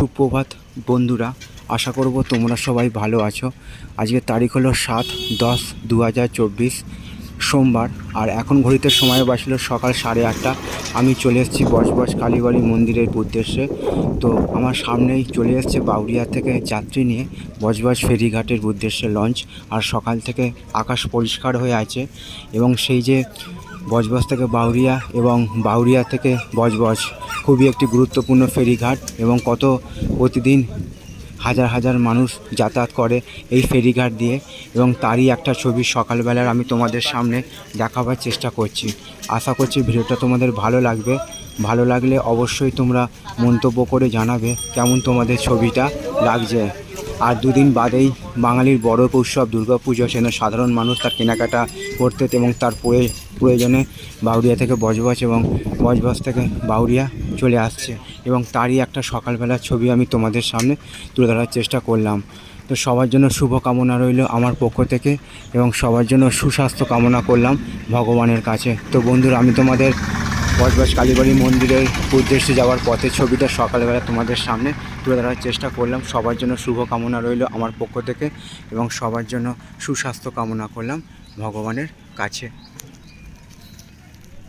সুপ্রভাত, বন্ধুরা। আশা করব তোমরা সবাই ভালো আছো। আজকের তারিখ হলো সাত দশ দু সোমবার। আর এখন ঘড়িতে সময় বাঁচলো সকাল সাড়ে আটটা। আমি চলে এসেছি বজবজ কালীবাড়ি মন্দিরের উদ্দেশ্যে। তো আমার সামনেই চলে এসেছে বাউরিয়া থেকে যাত্রী নিয়ে বজবজ ফেরিঘাটের উদ্দেশ্যে লঞ্চ। আর সকাল থেকে আকাশ পরিষ্কার হয়ে আছে এবং সেই যে বজবজ থেকে বাউরিয়া এবং বাউরিয়া থেকে বজবজ খুবই একটি গুরুত্বপূর্ণ ফেরিঘাট এবং কত প্রতিদিন হাজার হাজার মানুষ যাতায়াত করে এই ফেরিঘাট দিয়ে এবং তারই একটা ছবি সকালবেলার আমি তোমাদের সামনে দেখাবার চেষ্টা করছি। আশা করছি ভিডিওটা তোমাদের ভালো লাগবে। ভালো লাগলে অবশ্যই তোমরা মন্তব্য করে জানাবে কেমন তোমাদের ছবিটা লাগছে। আর দুদিন বাদেই বাঙালির বড় উৎসব দুর্গাপুজো সেন সাধারণ মানুষ তার কেনাকাটা করতে এবং তার প্রয়ে- প্রয়োজনে বাউরিয়া থেকে বজবজ এবং বজবজ থেকে বাউরিয়া চলে আসছে এবং তারই একটা সকালবেলার ছবি আমি তোমাদের সামনে তুলে ধরার চেষ্টা করলাম। তো সবার জন্য শুভ কামনা রইল আমার পক্ষ থেকে এবং সবার জন্য সুস্বাস্থ্য কামনা করলাম ভগবানের কাছে। তো বন্ধুরা, আমি তোমাদের বজবজ কালীবাড়ি মন্দিরের উদ্দেশ্যে যাওয়ার পথের ছবিটা সকালবেলা তোমাদের সামনে তুলে ধরার চেষ্টা করলাম। সবার জন্য শুভ কামনা রইল আমার পক্ষ থেকে এবং সবার জন্য সুস্বাস্থ্য কামনা করলাম ভগবানের কাছে।